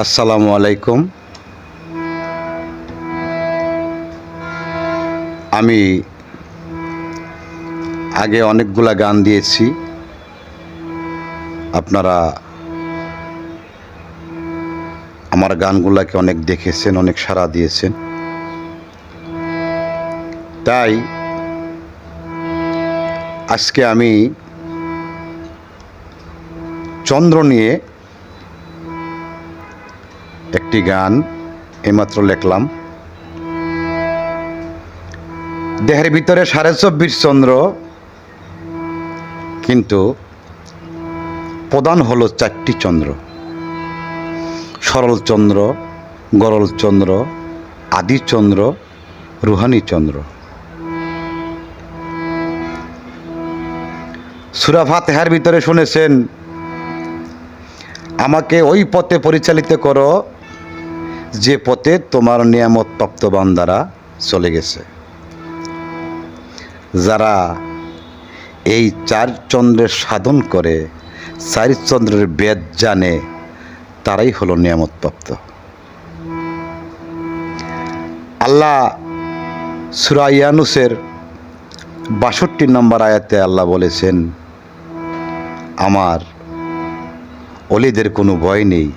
আসসালামু আলাইকুম। আমি আগে অনেকগুলা গান দিয়েছি। আপনারা আমার গানগুলাকে অনেক দেখেছেন, অনেক সাড়া দিয়েছেন। তাই আজকে আমি চন্দ্র নিয়ে একটি গান এইমাত্র লিখলাম। দেহের ভিতরে সাড়ে চব্বিশ চন্দ্র, কিন্তু প্রধান হলো চারটি চন্দ্র। সরল চন্দ্র, গরল চন্দ্র, আদি চন্দ্র, রুহানি চন্দ্র। সুরাফাত হের ভিতরে শুনেছেন, আমাকে ওই পথে পরিচালিত করো যে পথে তোমার নিয়ামত প্রাপ্ত বান্দারা চলে গেছে। যারা এই চার চন্দ্রের সাধন করে, চার চন্দ্রের বেদ জানে, তারাই হলো নিয়ামত প্রাপ্ত আল্লাহ সুরাইয়ানুসের বাষট্টি নম্বর আয়াতে আল্লাহ বলেছেন, আমার অলিদের কোনো ভয় নেই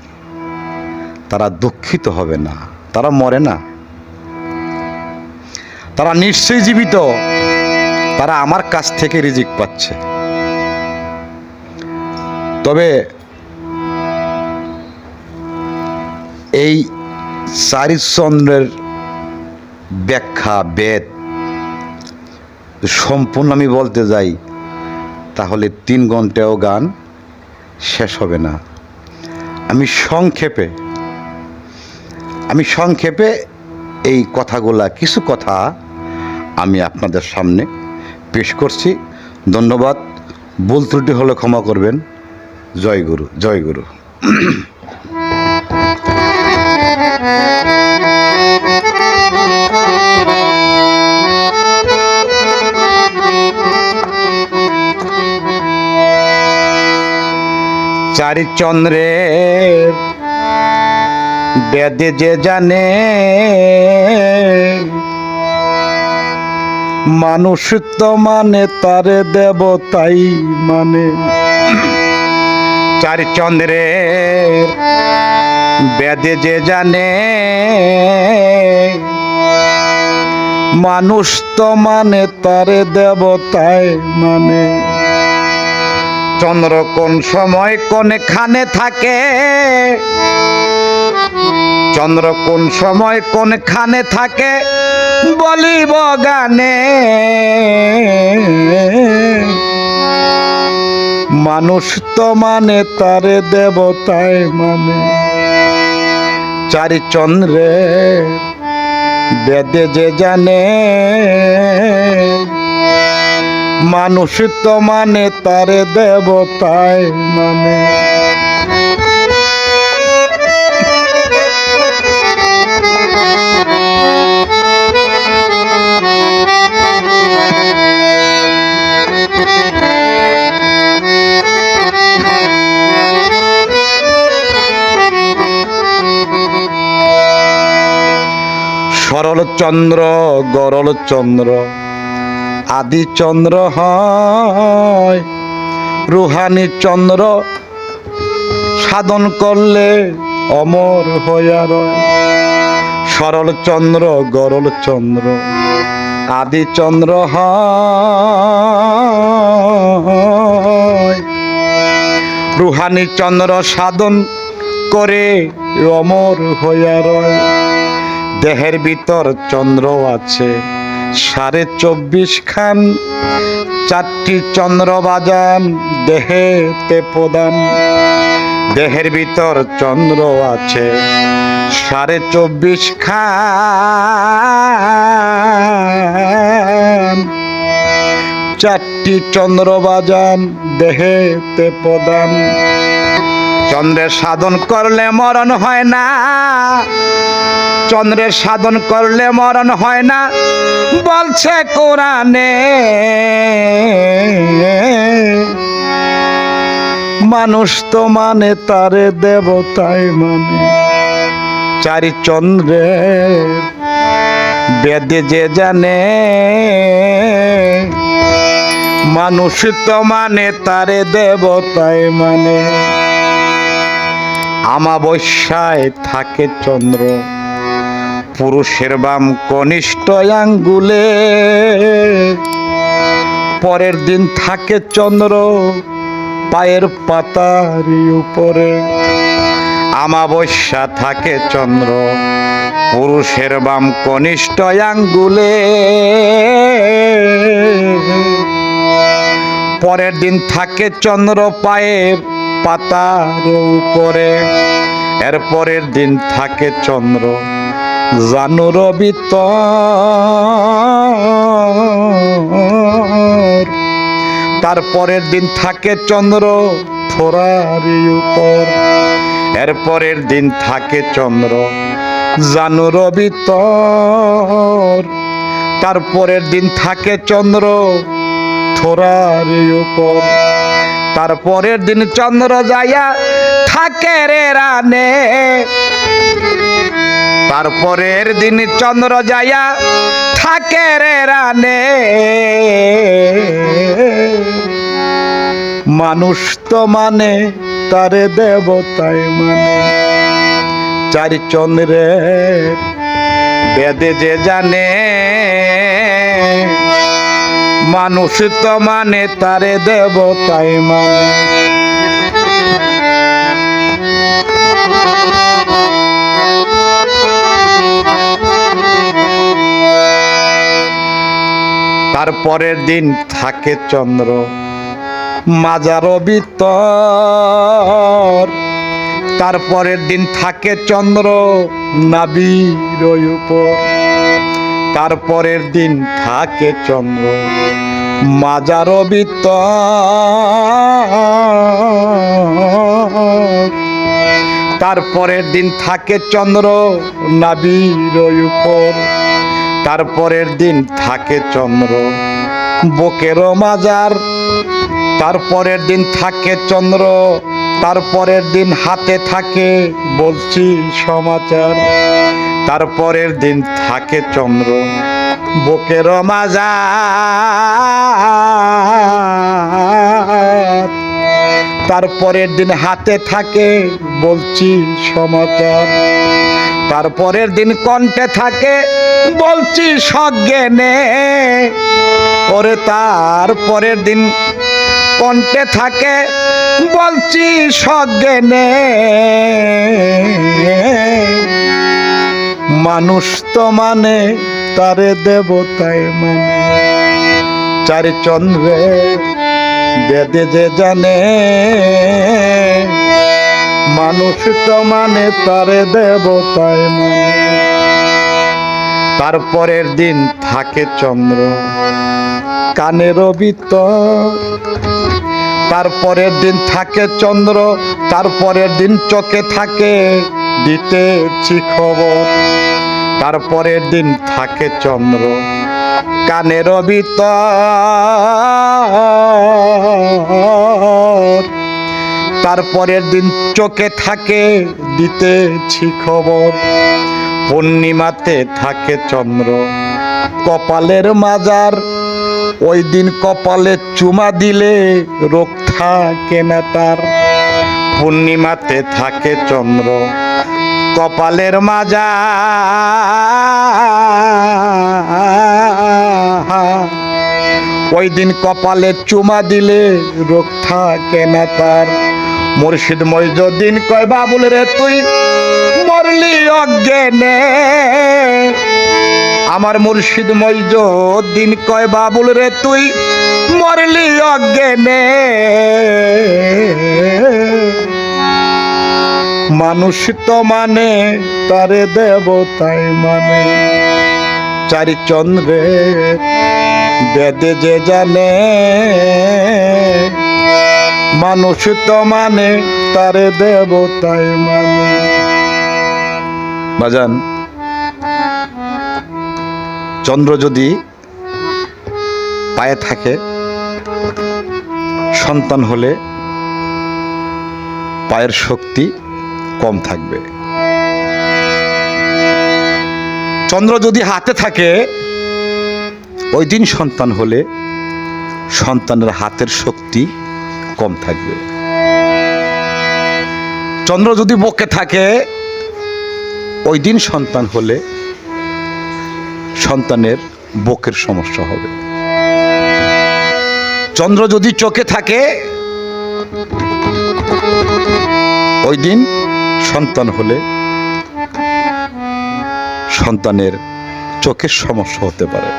তারা দুঃখিত হবে না, তারা মরে না। তারা নিশ্চয়ই জীবিত, তারা আমার কাছ থেকে রিজিক পাচ্ছে। তবে এই চারিচন্দ্রের ব্যাখ্যা, বেদ সম্পূর্ণ আমি বলতে যাই, তাহলে তিন ঘন্টাও গান শেষ হবে না। আমি সংক্ষেপে আমি সংক্ষেপে এই কথাগুলা, কিছু কথা আমি আপনাদের সামনে পেশ করছি। ধন্যবাদ। ভুল ত্রুটি হলে ক্ষমা করবেন। জয় গুরু জয় গুরু। চারি চন্দ্রের বেদে যে জানে, মানুষ তো মানে তারে দেবতাই মানে। চারি চন্দ্রের বেদে যে জানে, মানুষ তো মানে তারে দেবতাই মানে। চন্দ্র কোন সময় কোনখানে থাকে? চন্দ্র কোন সময় কোনখানে থাকে? বলিব গানে। মানুষ তো মানে তারে দেবতায় মানে। চারি চন্দ্রে বেদে যে জানে। মানুষ তো মানে তারে দেবতায় মানে। সরল চন্দ্র গরল চন্দ্র আদি চন্দ্র হয়। রুহানি চন্দ্র সাধন করলে অমর হইয়া রয়। সরল চন্দ্র, গরল চন্দ্র আদি চন্দ্র রুহানি চন্দ্র সাধন করে অমর হইয়া রয়। দেহের ভিতর চন্দ্র আছে। সাড়ে চব্বিশ খান, চারটি চন্দ্র বাজান দেহে তে প্রদান। দেহের ভিতর চন্দ্র আছে, সাড়ে চব্বিশ খান। চারটি চন্দ্র বাজান দেহে তে প্রদান। চন্দ্রের সাধন করলে মরণ হয় না। চন্দ্রের সাধন করলে মরণ হয় না। বলছে কোরআনে, মানুষ তো মানে তারে দেবতায় মানে। চারি চন্দ্রে বেদে যে জানে, মানুষ তো মানে তারে দেবতায় মানে। আমাবস্যায় থাকে চন্দ্র। পুরুষের বাম কনিষ্ঠ আঙ্গুলে। পরের দিন থাকে চন্দ্র পায়ের পাতার উপরে। আমাবস্যা থাকে চন্দ্র, পুরুষের বাম কনিষ্ঠ আঙ্গুলে। পরের দিন থাকে চন্দ্র পায়ের পাতার উপরে। এরপরের দিন থাকে চন্দ্র, জানুর ভিতর। তারপরের দিন থাকে চন্দ্র থোরারি উপর। এর পরের দিন থাকে চন্দ্র, জানুর ভিতর। তারপরের দিন থাকে চন্দ্র থোরারি উপর। তারপরের দিন চন্দ্র যাইয়া থাকে রে রানে। তারপরের দিন চন্দ্র যাইয়া থাকে রে রানে। মানুষ তো মানে তারে দেবতায় মানে। চারি চন্দ্রে বেদে যে জানে মানুষ তো মানে তারে দেবতায় মানে। তারপরের দিন থাকে চন্দ্র। মাজার ভিতর। তারপরের দিন থাকে চন্দ্র, নাবির উপর। তারপরের দিন থাকে চন্দ্র। মাজার ভিতর তারপরের দিন থাকে চন্দ্র, নাবির উপর। তারপরের দিন থাকে চন্দ্র, বুকের মাজার। তারপরের দিন থাকে চন্দ্র তারপরের দিন হাতে থাকে বলছি সমাচার। তারপরের দিন থাকে চন্দ্র। বুকের মাজার তারপরের দিন হাতে থাকে বলছি সমাচার। তারপরের দিন কণ্ঠে থাকে বলছি সজ্ঞানে। ওরে তারপরের দিন কণ্ঠে থাকে বলছি সজ্ঞানে। মানুষ তো মানে তারে দেবতায় মানে। চারি চন্দ্রে বেদে যে জানে, মানুষ তো মানে তারে দেবতায় মানে। তারপরের দিন থাকে চন্দ্র, কানের ভিতর। তারপরের দিন থাকে চন্দ্র তারপরের দিন চোখে থাকে দিতেছি খবর তারপরের দিন থাকে চন্দ্র, কানের ভিতর। তারপরের দিন চোখে থাকে দিতেছি খবর, পূর্ণিমাতে থাকে চন্দ্র। কপালের মাজার, ওই দিন কপালে চুমা দিলে রোগ থাকে না তার। পূর্ণিমাতে থাকে চন্দ্র কপালের মাজা। ওই দিন কপালে চুমা দিলে রোগ থাকে না তার। মুর্শিদ মইজুদ্দিন কয়, বাবুল রে তুই মরলি অজ্ঞানে। আমার মুর্শিদ মইজুদ্দিন কয়, বাবুল রে তুই মরলি অজ্ঞানে। মানুষ তো মানে তারে দেবতায় মানে। চারি চন্দ্রে বেদে যে জানে, মানুষ তো মানে তারে দেবতায় মানে। বাজান, চন্দ্র যদি পায়ে থাকে, সন্তান হলে পায়ের শক্তি কম থাকবে। চন্দ্র যদি হাতে থাকে, ওই দিন সন্তান হলে সন্তানের হাতের শক্তি কম থাকবে। চন্দ্র যদি বকে থাকে, ওই দিন সন্তান হলে সন্তানের বকের সমস্যা হবে। চন্দ্র যদি চোখে থাকে, ওই দিন সন্তান হলে সন্তানের চোখের সমস্যা হতে পারে।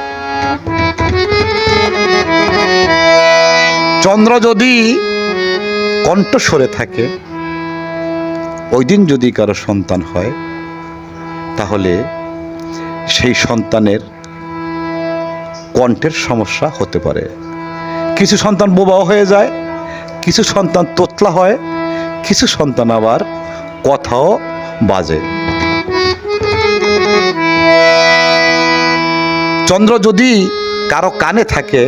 চন্দ্র যদি কণ্ঠ সরে থাকে, ওই দিন যদি কারও সন্তান হয়, তাহলে সেই সন্তানের কণ্ঠের সমস্যা হতে পারে। কিছু সন্তান বোবাও হয়ে যায়, কিছু সন্তান তোতলা হয়, কিছু সন্তান আবার কথাও বাজে। চন্দ্র যদি কারও কানে থাকে,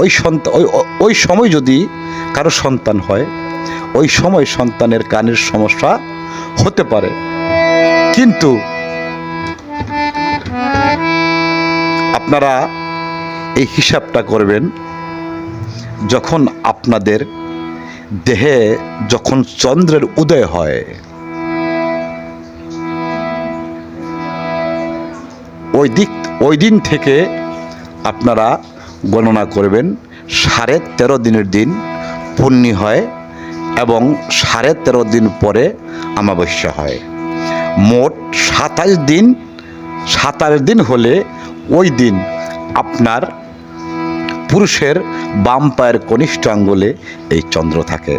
ওই সন্তান ওই সময় যদি কারও সন্তান হয়, ওই সময় সন্তানের কানের সমস্যা হতে পারে। কিন্তু আপনারা এই হিসাবটা করবেন, যখন আপনাদের দেহে যখন চন্দ্রের উদয় হয়, ওই দিক, ওই দিন থেকে আপনারা গণনা করবেন, সাড়ে তেরো দিনের দিন পূর্ণি হয় এবং সাড়ে তেরো দিন পরে অমাবস্যা হয়। মোট সাতাশ দিন সাতাশ দিন হলে ওই দিন আপনার পুরুষের বাম পায়ের কনিষ্ঠ আঙ্গুলে এই চন্দ্র থাকে।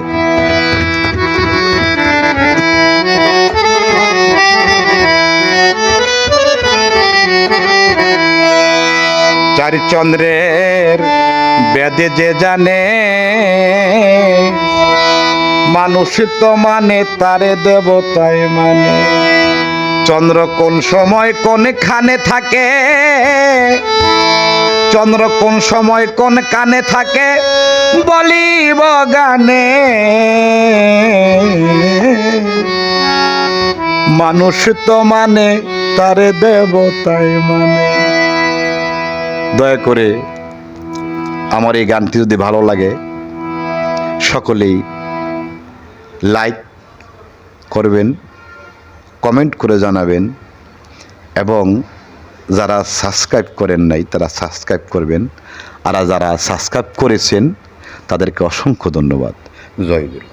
চারি চন্দ্রের বেদে যে জানে, মানুষ তো মানে তারে দেবতায় মানে। চন্দ্র কোন সময় কোনখানে থাকে? চন্দ্র কোন সময় কোন কানে থাকে? বলিব গানে। মানুষ তো মানে তারে দেবতায় মানে। দয়া করে আমার এই গানটি যদি ভালো লাগে, সকলেই লাইক করবেন। কমেন্ট করে জানাবেন এবং যারা সাবস্ক্রাইব করেন নাই, তারা সাবস্ক্রাইব করবেন। আর যারা সাবস্ক্রাইব করেছেন, তাদেরকে অসংখ্য ধন্যবাদ। জয় গুরু।